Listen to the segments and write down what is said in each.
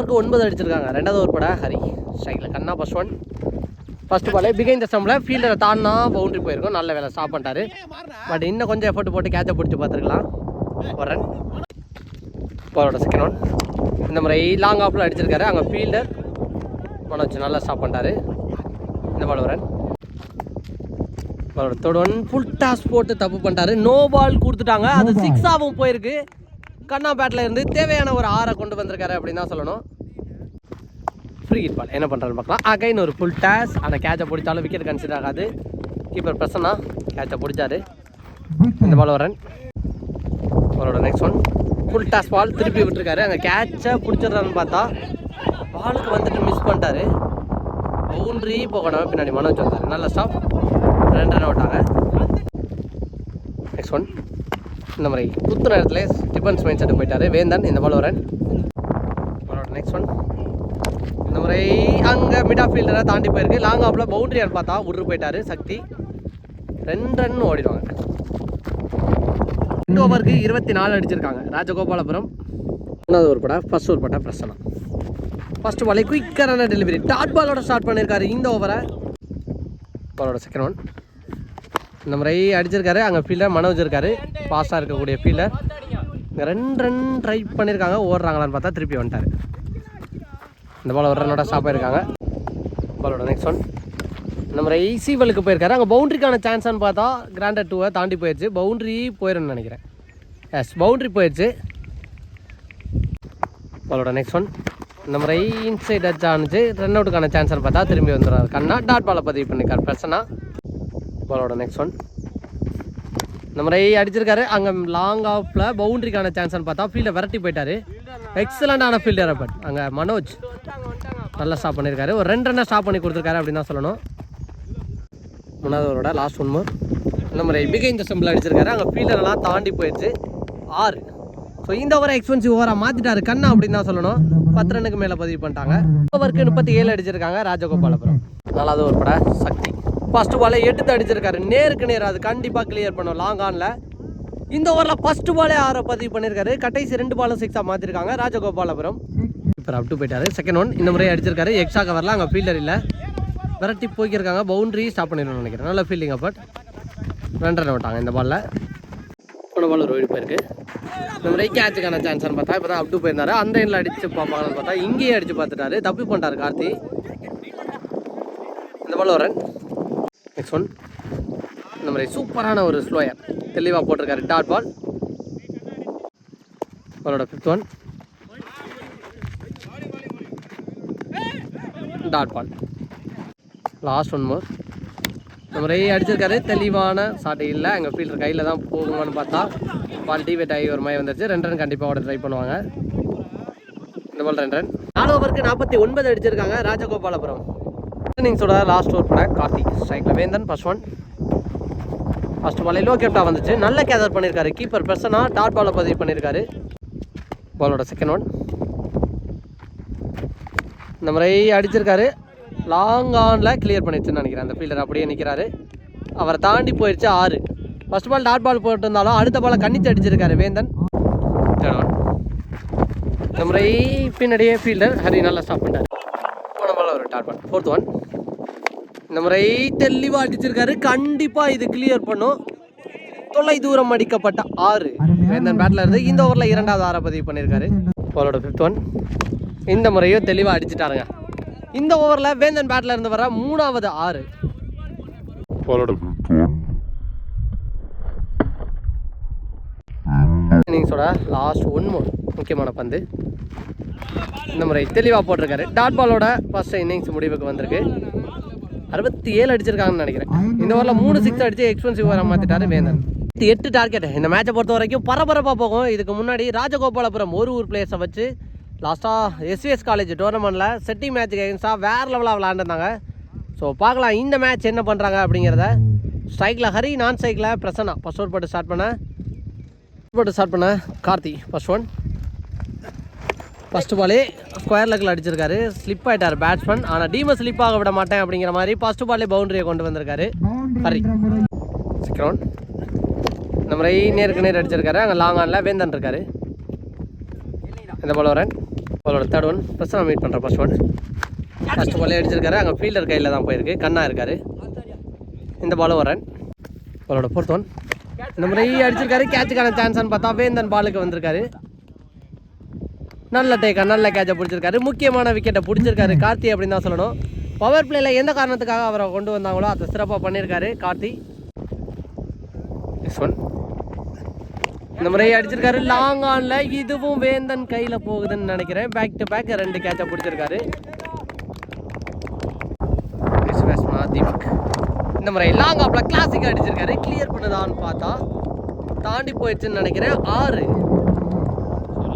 ஓவருக்கு ஒன்பது அடிச்சிருக்காங்க. ரெண்டாவது ஓவர் பட ஹரி. ஸ்ட்ரைக்கில் கண்ணா ஃபஸ்ட் ஒன் ஃபர்ஸ்ட் பால் பிகைன் த ஸ்டம்பில் ஃபீல்டரை தாண்டினா பவுண்டரி போயிருக்கும். நல்ல வேலை ஸ்டாப் பண்ணிட்டாரு. பட் இன்னும் கொஞ்சம் எஃபர்ட் போட்டு கேட்சை பிடிச்சி பார்த்துருக்கலாம். ஒரு ரன் பாலோட செகண்ட் ஒன் இந்த மாதிரி லாங் ஆஃபில் அடிச்சிருக்காரு. அங்கே ஃபீல்டர் மனோஜ் நல்லா ஸ்டாப் பண்ணிட்டாரு. இந்த பால் ஒரு ரன் பாலோட தேர்ட் ஒன் ஃபுல் டாஸ் போட்டு தப்பு பண்ணிட்டாரு. நோ பால் கொடுத்துட்டாங்க. அது சிக்ஸ் போயிருக்கு. கண்ணா பேட்டில் இருந்து தேவையான ஒரு ஆறை கொண்டு வந்திருக்காரு அப்படின்னு தான் சொல்லணும். ஃப்ரீ ஹிட் பால் என்ன பண்ணுறாரு பார்க்கலாம். அகைன் ஒரு ஃபுல் டேஸ் அந்த கேட்சை பிடிச்சாலும் விக்கெட் கன்சிடர் ஆகாது. கீப்பர் பிரசன்னா கேட்சை பிடிச்சாரு இந்த பால் வரேன் அவரோட next one full toss ball திருப்பி விட்டுருக்காரு. அங்கே கேட்சை பிடிச்சிடுறான்னு பார்த்தா பாலுக்கு வந்துட்டு மிஸ் பண்ணிட்டாரு. பவுண்ட்ரி போகணும் பின்னாடி மனோஜ் வந்தார். நல்ல ஸ்டாப் ரெண்டு ரன் விட்டாங்க நெக்ஸ்ட் ஒன் இந்த மாதிரி குத்து நேரத்தில் டிஃபன்ஸ் மைண்ட் செட்டு போயிட்டாரு. வேந்தன் இந்த பால் வரேன் இந்த அங்கே மிட் ஆஃப் ஃபீல்டராக தாண்டி போயிருக்கு. லாங் ஆஃபில் பவுண்டரியான்னு பார்த்தா உரு போயிட்டாரு சக்தி. ரெண்டு ரன் ஓடிடுவாங்க. ரெண்டு ஓவருக்கு இருபத்தி நாலு அடிச்சிருக்காங்க. ராஜகோபாலபுரம். மூணாவது ஒரு படா ஃபர்ஸ்ட் ஒரு பட்டா பிரசனா ஃபர்ஸ்ட் பாலே குயிக்கரான டெலிவரி டாட் பாலோட ஸ்டார்ட் பண்ணியிருக்காரு இந்த ஓவரை பாலோட செகண்ட் ஒன் இந்த முறை அடிச்சிருக்காரு. அங்கே ஃபீல்டர் மனோஜ் இருக்காரு. பாஸாக இருக்கக்கூடிய ஃபீல்டர் ரெண்டு ரன் ட்ரை பண்ணியிருக்காங்க ஓடுறாங்களான்னு பார்த்தா திருப்பி வந்துட்டார். இந்த பால் ஒரு ரன்னோட ஸ்டாப் ஆயிருக்காங்க பாலோட நெக்ஸ்ட் ஒன் நம்ம முறை ஈஸி வலுக்கு போயிருக்காரு. அங்கே பவுண்ட்ரிக்கான சான்ஸ்னு பார்த்தா கிராண்டட் டூவை தாண்டி போயிடுச்சு பவுண்ட்ரி போயிடும்னு நினைக்கிறேன். எஸ் பவுண்ட்ரி போயிடுச்சு பாலோட நெக்ஸ்ட் ஒன் இந்த இன்சைட் டச் ஆனிச்சு. ரன் அவுட்டுக்கான சான்ஸ்னு பார்த்தா திரும்பி வந்துடுறாரு கண்ணா. டாட் பாலை பதிவு பண்ணிக்கார் பிரச்சனை பாலோட நெக்ஸ்ட் ஒன் இந்த முறை அடிச்சிருக்காரு. அங்கே லாங் ஆஃபில் பவுண்டரிக்கான சான்ஸ்னு பார்த்தா ஃபீல்டை விரட்டி போயிட்டாரு. எக்ஸலண்டான ஃபீல்டர் பட் அங்கே மனோஜ் நல்லா ஸ்டாப் பண்ணியிருக்காரு ஒரு ரெண்டு ரன்னை ஸ்டாப் பண்ணி கொடுத்துருக்காரு அப்படின்னு தான் சொல்லணும். மூணாவது லாஸ்ட் ஒன் மோர் இந்த மாதிரி பிகை இந்த சிம்பிள் அடிச்சிருக்காரு. அங்கே ஃபீல்டர்லாம் தாண்டி போயிடுச்சு. ஆறு. ஸோ இந்த ஓவரை எக்ஸ்பென்சிவ் ஓவராக மாற்றிட்டாரு கண்ணா அப்படின்னு தான் சொல்லணும். பத்து ரன்னுக்கு மேலே பதிவு பண்ணிட்டாங்க. ஓவருக்கு முப்பத்தி ஏழு அடிச்சிருக்காங்க ராஜகோபாலபுரம். நாலாவது ஒரு பட சக்தி. ஃபர்ஸ்ட் பாலை எடுத்து அடிச்சிருக்காரு. நேருக்கு நேர் அது கண்டிப்பாக கிளியர் பண்ணும். லாங் ஆனில் இந்த ஓவரில் ஃபர்ஸ்ட் பாலே ஆறை பதிவு பண்ணியிருக்காரு கடைசி ரெண்டு பாலும் சிக்ஸாக மாற்றிருக்காங்க ராஜகோபாலபுரம். இப்போ அப் டு போயிட்டாரு. செகண்ட் ஒன் இந்த முறை அடிச்சிருக்காரு. எக்ஸ்ட்ரா கவரில் அங்கே ஃபீல்டர் இல்லை. விரட்டி போய்க்கிருக்காங்க. பவுண்டரி ஸ்டாப் பண்ணிடணும்னு நினைக்கிறேன். நல்ல ஃபீல்டிங் பட் ரன் விட்டாங்க இந்த பாலில் போன பால் ஒரு போயிருக்கு இந்த முறை கேட்சுக்கான சான்ஸ்னு பார்த்தா இப்போ தான் அப் டு போயிருந்தாரு. அந்த எண்ணில் அடிச்சு பார்ப்பாங்கன்னு பார்த்தா இங்கேயே அடிச்சு பார்த்துட்டாரு. தப்பி பண்ணிட்டாரு கார்த்தி. இந்த பால் ஒரு ரன் நெக்ஸ்ட் ஒன் இந்த மாதிரி சூப்பரான ஒரு ஸ்லோயர் தெளிவாக போட்டிருக்காரு டாட் பால். பாலோட fifth one dot ball. Last one more இந்த அடிச்சிருக்காரு. தெளிவான சாட்டை இல்லை. எங்கள் ஃபீல்டர் கையில் தான் போகுமான்னு பார்த்தா பால் டிவேட் ஆகி ஒரு மாதிரி வந்துருச்சு. ரெண்டு ரன் கண்டிப்பாக ஓட ட்ரை பண்ணுவாங்க. இந்த பால் ரெண்டு ரன் நாலு ஓவருக்கு நாற்பத்தி ஒன்பது அடிச்சிருக்காங்க ராஜகோபாலபுரம். இன்னிங்ஸோட லாஸ்ட் ஓவர் பண்ண கார்த்திக். ஸ்ட்ரைக்கில் Vendhan first one first ball low கேப்டா வந்துச்சு. நல்ல கேதர் பண்ணியிருக்காரு கீப்பர் பெர்சனா டாட் பாலை பதிவு பண்ணியிருக்காரு பாலோட செகண்ட் ஒன் இந்த முறை அடிச்சிருக்காரு. லாங் ஆனில் கிளியர் பண்ணிடுச்சுன்னு நினைக்கிறேன். அந்த ஃபீல்டர் அப்படியே நிற்கிறாரு அவரை தாண்டி போயிடுச்சு ஆறு. ஃபர்ஸ்ட் பால் டாட் பால் போட்டிருந்தாலும் அடுத்த பாலை கண்ணிச்சு அடிச்சிருக்காரு வேந்தன். இந்த முறை பின்னாடியே ஃபீல்டர் ஹரி நல்லா ஸ்டாப் பண்ணிட்டார். போன பால் ஒரு டாட் பால் ஃபோர்த் ஒன் இந்த முறை தெளிவாக அடிச்சிருக்காரு கண்டிப்பாக இது கிளியர் பண்ணும். தொலை தூரம் அடிக்கப்பட்ட ஆறு. வேந்தன் பேட்டில் இருந்து இந்த ஓவரில் இரண்டாவது ஆற பதிவு பண்ணியிருக்காரு. பாலோட ஃபிஃப்த் ஒன் இந்த முறையும் தெளிவாக அடிச்சிட்டாருங்க. இந்த ஓவரில் வேந்தன் பேட்டில் இருந்து வர மூணாவது ஆறு. பாலோட இன்னிங்ஸோட லாஸ்ட் ஒன் மோர் முக்கியமான பந்து. இந்த முறை தெளிவாக போட்டிருக்காரு. டாட் பாலோட ஃபர்ஸ்ட் இன்னிங்ஸ் முடிவுக்கு வந்திருக்கு. அறுபத்தி ஏழு அடிச்சிருக்காங்கன்னு நினைக்கிறேன். இந்த ஓவரில் மூணு சிக்ஸ் அடிச்சு எக்ஸ்பென்சிவ் வர மாற்றிட்டாரு வேந்தன். எட்டு டார்கெட் இந்த மேட்சை பொறுத்த வரைக்கும் பரபரப்பாக போகும். இதுக்கு முன்னாடி ராஜகோபாலபுரம் ஒரு ஊர் பிளேயர்ஸை வச்சு லாஸ்ட்டாக எஸ்விஎஸ் காலேஜ் டோர்னமெண்ட்டில் செட்டிங் மேட்ச்சுக்கு எகென்ஸ்டாக வேறு லெவலாக விளாண்டுருந்தாங்க ஸோ பார்க்கலாம் இந்த மேட்ச் என்ன பண்ணுறாங்க அப்படிங்கிறத. ஸ்ட்ரைக்கில் ஹரி நான் ஸ்ட்ரைக்கில் பிரசன்னா. ஃபஸ்ட் ஓவர் போட்டு ஸ்டார்ட் பண்ண. போட்டு ஸ்டார்ட் பண்ண. கார்த்தி ஃபர்ஸ்ட் ஒன் ஃபஸ்ட்டு பாலே ஸ்கொயர் லெக்கில் அடிச்சிருக்காரு. ஸ்லிப் ஆயிட்டார் பேட்ஸ்மேன் ஆனால் டீமை ஸ்லிப் ஆக விட மாட்டேன் அப்படிங்கிற மாதிரி ஃபஸ்ட் பாலே பவுண்டரியை கொண்டு வந்திருக்காரு. ஹரி சிக்ரவுண்ட் ஒன் இந்த நேருக்கு நேர் அடிச்சிருக்காரு. அங்கே லாங் ஆனில் வேந்தன் இருக்காரு. இந்த பால் வரேன் பாலோட தேர்ட் ஒன் பிரச்சனை மீட் பண்ணுறேன் ஃபஸ்ட் ஒன் ஃபஸ்ட் பாலே அடிச்சிருக்காரு. அங்கே ஃபீல்டர் கையில் தான் போயிருக்கு. கண்ணா இருக்காரு. இந்த பாலும் வரேன் பாலோட ஃபோர்த் ஒன் இந்த முறை அடிச்சிருக்காரு. கேட்சுக்கான சான்ஸ்னு பார்த்தா வேந்தன் பாலுக்கு வந்திருக்காரு. நல்ல டேக்கா நல்ல கேட்சை பிடிச்சிருக்காரு. முக்கியமான விக்கெட்டை பிடிச்சிருக்காரு. கார்த்தி அப்படின்னு தான் சொல்லணும். பவர் பிளேயில் எந்த காரணத்துக்காக அவரை கொண்டு வந்தாங்களோ அதை சிறப்பாக பண்ணியிருக்காரு கார்த்தி. ஒன் இந்த முறை அடிச்சிருக்காரு. லாங் ஆன்ல இதுவும் வேந்தன் கையில் போகுதுன்னு நினைக்கிறேன். பேக் டு பேக் ரெண்டு கேட்சை பிடிச்சிருக்காரு. தீபக் இந்த முறை லாங் ஆப்ல கிளாசிக் அடிச்சிருக்காரு. கிளியர் பண்ணுதான்னு பார்த்தா தாண்டி போயிடுச்சுன்னு நினைக்கிறேன். ஆறு.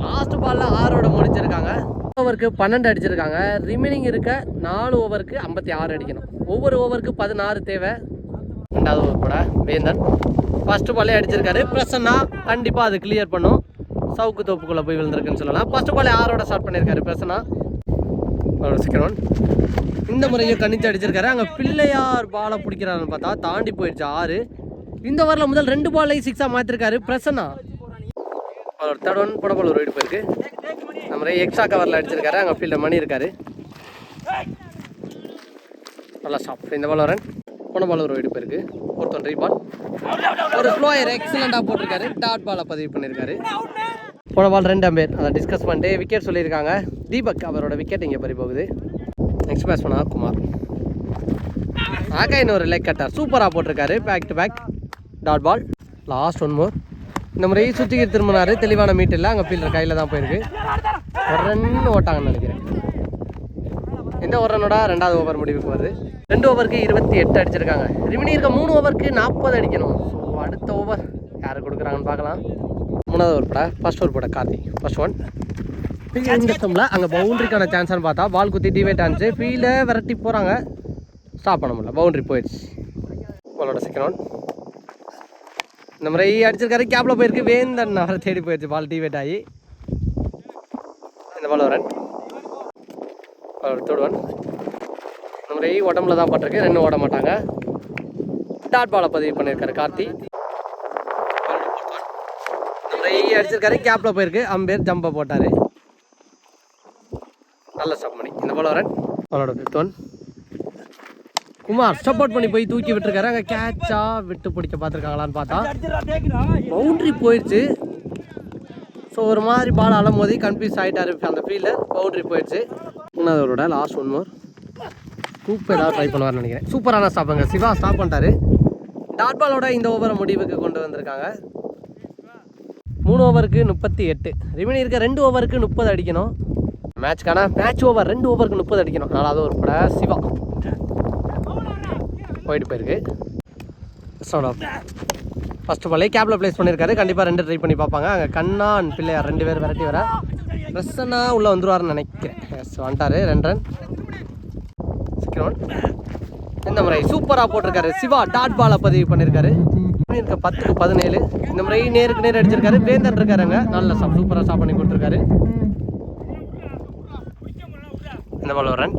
லாஸ்ட் பால்ல ஆறோட முடிச்சிருக்காங்க. ஓவருக்கு பன்னெண்டு அடிச்சிருக்காங்க. ரிமைனிங் இருக்க நாலு ஓவருக்கு ஐம்பத்தி ஆறு அடிக்கணும். ஒவ்வொரு ஓவருக்கு பதினாறு தேவை. ரெண்டாவது ஓவர் கூட வேந்தன். ஃபர்ஸ்ட் பாலே அடிச்சிருக்காரு. பிரசன்னா கண்டிப்பாக அது கிளியர் பண்ணும். சவுக்கு தோப்புக்குள்ளே போய் விழுந்திருக்குன்னு சொல்லலாம். ஃபர்ஸ்ட் பாலே ஆறோட ஸ்டார்ட் பண்ணியிருக்காரு பிரசன்னா செகண்ட் ஒன் இந்த முறையும் கணிச்சு அடிச்சிருக்காரு. அங்கே பிள்ளையார் பாலை பிடிக்கிறாருன்னு பார்த்தா தாண்டி போயிடுச்சு ஆறு. இந்த வாரில் முதல் ரெண்டு பாலையும் சிக்ஸாக மாற்றிருக்காரு பிரசன்னா அவர் தேர்ட் ஒன் புடபால் ஒரு வீடு போயிருக்கு. இந்த எக்ஸ்ட்ரா கவரில் அடிச்சிருக்காரு அங்கே ஃபீல்டர் மணி இருக்காரு. நல்லா ஸ்டாப் இந்த பால் வரேன் போன பால் ஒரு வீடு போயிருக்கு. ஒருத்தன் ரீபால் ஒரு ஸ்லோயர் எக்ஸலண்ட்டாக போட்டிருக்காரு. டாட் பாலை பதிவு பண்ணியிருக்காரு போன பால் ரெண்டு அம்பேர். அதை டிஸ்கஸ் பண்ணிட்டு விக்கெட் சொல்லியிருக்காங்க. தீபக் அவரோட விக்கெட் இங்கே பறி போகுது நெக்ஸ்ட் பேட்ஸ்மேனா குமார். ஆக இன்னொரு லெக் கட்டார் சூப்பராக போட்டிருக்காரு. Back to back dot ball last one more இந்த முறை சுற்றிக்கிட்டு திரும்பினாரு. தெளிவான மீட் இல்லை. அங்கே ஃபீல்டர் கையில் தான் போயிருக்கு. ஒரு ரன் ஓட்டாங்கன்னு நினைக்கிறேன். இந்த ஒரு ரெண்டாவது ஓவர் முடிவுக்கு வருது. ரெண்டு ஓவருக்கு இருபத்தி எட்டு அடிச்சிருக்காங்க. ரிமினி இருக்க மூணு ஓவருக்கு நாற்பது அடிக்கணும். ஸோ அடுத்த ஓவர் யார் கொடுக்குறாங்கன்னு பார்க்கலாம். மூணாவது ஓவர் பட. ஃபர்ஸ்ட் ஓவர் பட கார்த்தி. ஃபர்ஸ்ட் ஒன் இந்த ஸ்டம்பில் அங்கே பவுண்டரிக்கான சான்ஸ்னு பார்த்தா பால் குத்தி டிவேட் ஆனிச்சு. ஃபீல்டை விரட்டி போகிறாங்க ஸ்டாப் பண்ண முடியல. பவுண்டரி போயிடுச்சு. பாலோட செகண்ட் ஒன் இந்த முறை அடிச்சிருக்காரு. கேப்பில் போயிருக்கு. வேந்தன் அவரை தேடி போயிடுச்சு. பால் டிவேட் ஆகி. இந்த பால் வரன் தொடுவன் தேர்ட் ஒன் இந்த முறை உடம்புல தான் பட்டிருக்கு. ரெண்டு ஓட மாட்டாங்க. டாட் பாலை பதிவு பண்ணியிருக்காரு கார்த்தி. அடிச்சிருக்காரு. கேப்பில் போயிருக்கு. அம்பேர் ஜம்பை போட்டார். நல்ல ஸ்டாப் பண்ணி இந்த பால் வரன் பாலோட ஃபிஃப்த் ஒன் குமார் சப்போர்ட் பண்ணி போய் தூக்கி விட்டுருக்காரு. அங்கே கேட்சா விட்டு பிடிக்க பார்த்துருக்காங்களான்னு பார்த்தா. பவுண்ட்ரி போயிடுச்சு. ஸோ ஒரு மாதிரி பால் அலம் போதே கன்ஃபியூஸ் ஆகிட்டாரு அந்த ஃபீல்டர் பவுண்ட்ரி போயிடுச்சு. இன்னொரு லாஸ்ட் ஒன் மோர் கூப் ஏதாவது ட்ரை பண்ணுவார்னு நினைக்கிறேன். சூப்பரான ஸ்டாப்புங்க சிவா ஸ்டாப் பண்ணிட்டாரு. டாட் பாலோட இந்த ஓவரை முடிவுக்கு கொண்டு வந்திருக்காங்க. மூணு ஓவருக்கு முப்பத்தி எட்டு. ரிமைனி இருக்க ரெண்டு ஓவருக்கு முப்பது அடிக்கணும். மேட்ச்க்கான மேட்ச் ஓவர் ரெண்டு ஓவருக்கு முப்பது அடிக்கணும். நாலாவது ஒரு பட சிவா. போயிட்டு போயிருக்கு. சோடா ஃபஸ்ட்டு பாலே கேப்பில் ப்ளேஸ் பண்ணியிருக்காரு கண்டிப்பாக ரெண்டு ட்ரை பண்ணி பார்ப்பாங்க. அங்கே கண்ணான் பிள்ளையார் ரெண்டு பேர் விரட்டி வர. பிரசன்னா உள்ளே வந்துருவாருன்னு நினைக்கிறேன். எஸ் வந்துட்டாரு. ரெண்டு ரன் செகண்ட் இந்த முறை சூப்பராக போட்டிருக்காரு. சிவா டாட் பாலை பதிவு பண்ணியிருக்காரு இருக்க பத்துக்கு பதினேழு. இந்த முறை நேருக்கு நேர் அடிச்சிருக்காரு. வேந்தன் இருக்காருங்க நல்ல சாப் சூப்பராக சாப் பண்ணி கொடுத்துருக்காரு. இந்த பால் ஒரு ரன்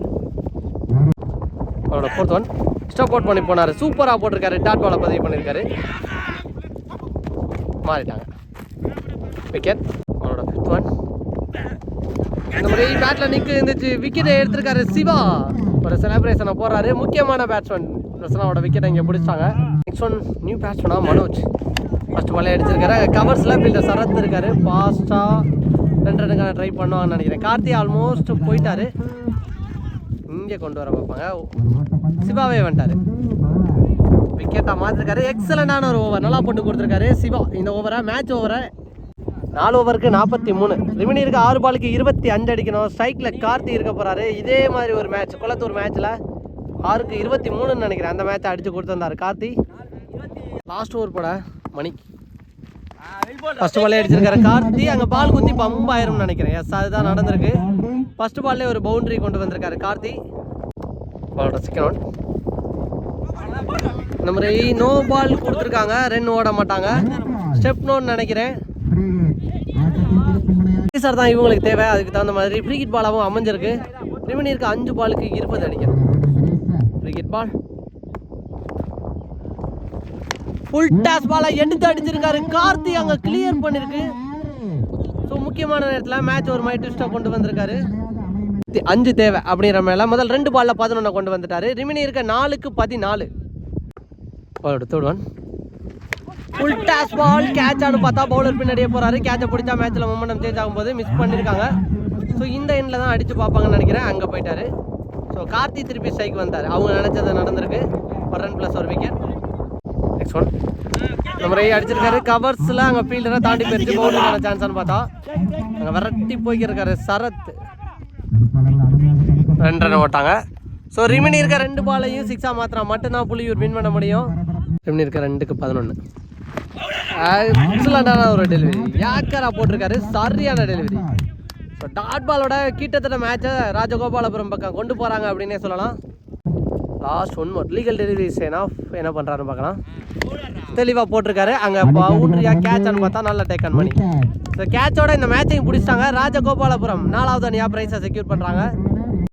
அவரோட ஃபோர்த் ஒன் ஸ்டாப் அவுட் பண்ணி போனார். சூப்பராக போட்டிருக்காரு. டாட் பாலை பதிவு பண்ணியிருக்காரு மாறிட்டாங்க. விக்கெட் அவரோட ஃபிஃப்த் ஒன் இந்த மாதிரி பேட்டில் நிற்க இருந்துச்சு. விக்கெட்டை எடுத்திருக்காரு சிவா. ஒரு செலிப்ரேஷனை போடுறாரு முக்கியமான பேட்ஸ்மேன் ரசனாவோட விக்கெட்டை இங்கே பிடிச்சாங்க நெக்ஸ்ட் ஒன் நியூ பேட்ஸ்மேனா மனோஜ். ஃபஸ்ட் பாலே அடிச்சிருக்காரு கவர்ஸில் ஃபீல்டர் சரத் இருக்காரு. ஃபாஸ்ட்டாக ரெண்டு ரனுக்கான ட்ரை பண்ணுவாங்கன்னு நினைக்கிறேன். கார்த்தி ஆல்மோஸ்ட் போயிட்டாரு. இங்கே கொண்டு வர பார்ப்பாங்க. சிவாவே வந்துட்டாரு. விக்கெட்டாக மாற்றிருக்காரு எக்ஸலண்டான ஒரு ஓவர் நல்லா போட்டு கொடுத்துருக்காரு. சிவா இந்த ஓவரை மேட்ச் ஓவரை நாலு ஓவருக்கு நாற்பத்தி மூணு. ரிமினியருக்கு ஆறு பாலுக்கு இருபத்தி அஞ்சு அடிக்கணும். ஸ்ட்ரைக்கில் கார்த்தி இருக்க போகிறாரு இதே மாதிரி ஒரு மேட்ச் குளத்தூர் மேட்ச்சில் ஆறுக்கு இருபத்தி மூணுன்னு நினைக்கிறேன். அந்த மேட்ச்சை அடித்து கொடுத்துருந்தாரு கார்த்தி. லாஸ்ட் ஓவர் போட மணி. ஃபர்ஸ்ட் பாலே அடிச்சிருக்காரு கார்த்தி. அங்கே பால் குத்தி பம்ப் ஆயிரும்னு நினைக்கிறேன். எஸ் அதுதான் நடந்திருக்கு. ஃபர்ஸ்ட் பால்லே ஒரு பவுண்டரி கொண்டு வந்திருக்காரு கார்த்தி. பாலோட சிக்கன் ஒன் இந்த மாதிரி நோ பால் கொடுத்துருக்காங்க. ரன் ஓட மாட்டாங்க. ஸ்டெப் நோன்னு நினைக்கிறேன். சார் தான் இவங்களுக்கு தேவை. அதுக்கு தகுந்த மாதிரி ஃப்ரீ கிட் பாலாகவும் அமைஞ்சிருக்கு. ரிமினியருக்கு அஞ்சு பாலுக்கு இருபது அடிக்கணும். Free hit ball full toss பாலை எடுத்து அடிச்சிருக்காரு. கார்த்தி அங்கே கிளியர் பண்ணிருக்கு. ஸோ முக்கியமான நேரத்தில் மேட்ச் ஒரு மாதிரி ட்விஸ்ட்டாக கொண்டு வந்திருக்காரு. அஞ்சு தேவை அப்படிங்கிற மேல முதல் ரெண்டு பாலில் பதினொன்று கொண்டு வந்துட்டாரு. ரிமினி இருக்க நாலுக்கு பதினாலு. பாலோட ஃபுல் டாஸ் பால் கேட்ச் ஆனு பார்த்தா பவுலர் பின்னாடியே போறாரு. கேட்சை பிடிச்சா மேட்ச்ல மொமெண்டம் சேஞ்ச் ஆகும்போது மிஸ் பண்ணிருக்காங்க. ஸோ இந்த எண்ணில் தான் அடிச்சு பார்ப்பாங்கன்னு நினைக்கிறேன். அங்கே போயிட்டாரு. ஸோ கார்த்தி திருப்பி ஸ்ட்ரைக் வந்தார். அவங்க நினச்சது நடந்திருக்கு. ஒரு ரன் ப்ளஸ் ஒரு விக்கெட் நெக்ஸ்ட் ஒன் இந்த முறை அடிச்சிருக்காரு. கவர்ஸில் அங்கே ஃபீல்டரை தாண்டி போயிடுச்சு பவுலிங்கான சான்ஸ்னு பார்த்தா. அங்கே விரட்டி போய்க்கிருக்காரு சரத். ரெண்டு ரன் ஓட்டாங்க. ஸோ ரிமினி இருக்க ரெண்டு பாலையும் சிக்ஸாக மாத்திரா மட்டும்தான் புலியூர் வின் பண்ண முடியும். ரிமினி இருக்க ரெண்டுக்கு பதினொன்று எக்ஸலண்டான ஒரு டெலிவரி யாக்கரா போட்டிருக்காரு. சரியான டெலிவரி ஸோ டாட் பாலோட கிட்டத்தட்ட மேட்சை ராஜகோபாலபுரம் பக்கம் கொண்டு போகிறாங்க அப்படின்னே சொல்லலாம். Last one more legal delivery சேனா என்ன பண்ணுறாருன்னு பார்க்கலாம். தெளிவாக போட்டிருக்காரு. அங்கே பவுண்டரியா கேட்சான்னு பார்த்தா நல்லா டேக்கன் பண்ணி ஸோ கேட்சோட இந்த மேட்சையும் பிடிச்சிட்டாங்க. ராஜகோபாலபுரம் நாலாவது அணியாக ப்ரைஸை செக்யூர் பண்ணுறாங்க